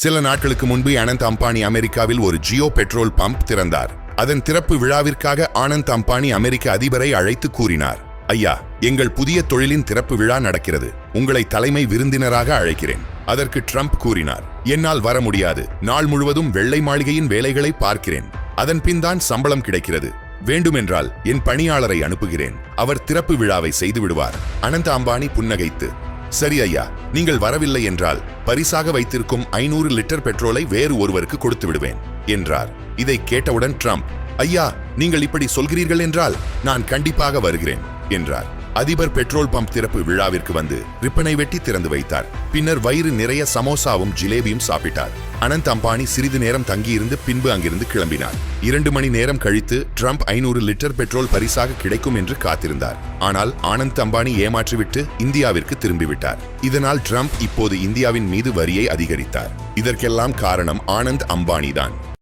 சில நாட்களுக்கு முன்பு அனந்த் அம்பானி அமெரிக்காவில் ஒரு ஜியோ பெட்ரோல் பம்ப் திறந்தார். அதன் திறப்பு விழாவிற்காக ஆனந்த் அம்பானி அமெரிக்க அதிபரை அழைத்து கூறினார். ஐயா எங்கள் புதிய தொழிலின் திறப்பு விழா நடக்கிறது. உங்களை தலைமை விருந்தினராக அழைக்கிறேன். அதற்கு ட்ரம்ப் கூறினார். என்னால் வர முடியாது. நாள் முழுவதும் வெள்ளை மாளிகையின் வேலைகளை பார்க்கிறேன். அதன்பின் தான் சம்பளம் கிடைக்கிறது. வேண்டுமென்றால் என் பணியாளரை அனுப்புகிறேன். அவர் திறப்பு விழாவை செய்து விடுவார் அனந்த அம்பானி புன்னகைத்து சரி ஐயா நீங்கள் வரவில்லை என்றால் பரிசாக வைத்திருக்கும் ஐநூறு லிட்டர் பெட்ரோலை வேறு ஒருவருக்கு கொடுத்து விடுவேன் என்றார். இதை கேட்டவுடன் ட்ரம்ப் ஐயா நீங்கள் இப்படி சொல்கிறீர்கள் என்றால் நான் கண்டிப்பாக வருகிறேன் என்றார். அதிபர் பெட்ரோல் பம்ப் திறப்பு விழாவிற்கு வந்து ரிப்பனை வெட்டி திறந்து வைத்தார். பின்னர் வயிறு நிறைய சமோசாவும் ஜிலேபியும் சாப்பிட்டார். அனந்த் அம்பானி சிறிது நேரம் தங்கியிருந்து பின்பு அங்கிருந்து கிளம்பினார். இரண்டு மணி நேரம் கழித்து ட்ரம்ப் ஐநூறு லிட்டர் பெட்ரோல் பரிசாக கிடைக்கும் என்று காத்திருந்தார். ஆனால் ஆனந்த் அம்பானி ஏமாற்றிவிட்டு இந்தியாவிற்கு திரும்பிவிட்டார். இதனால் ட்ரம்ப் இப்போது இந்தியாவின் மீது வரியை அதிகரித்தார். இதற்கெல்லாம் காரணம் ஆனந்த் அம்பானி தான்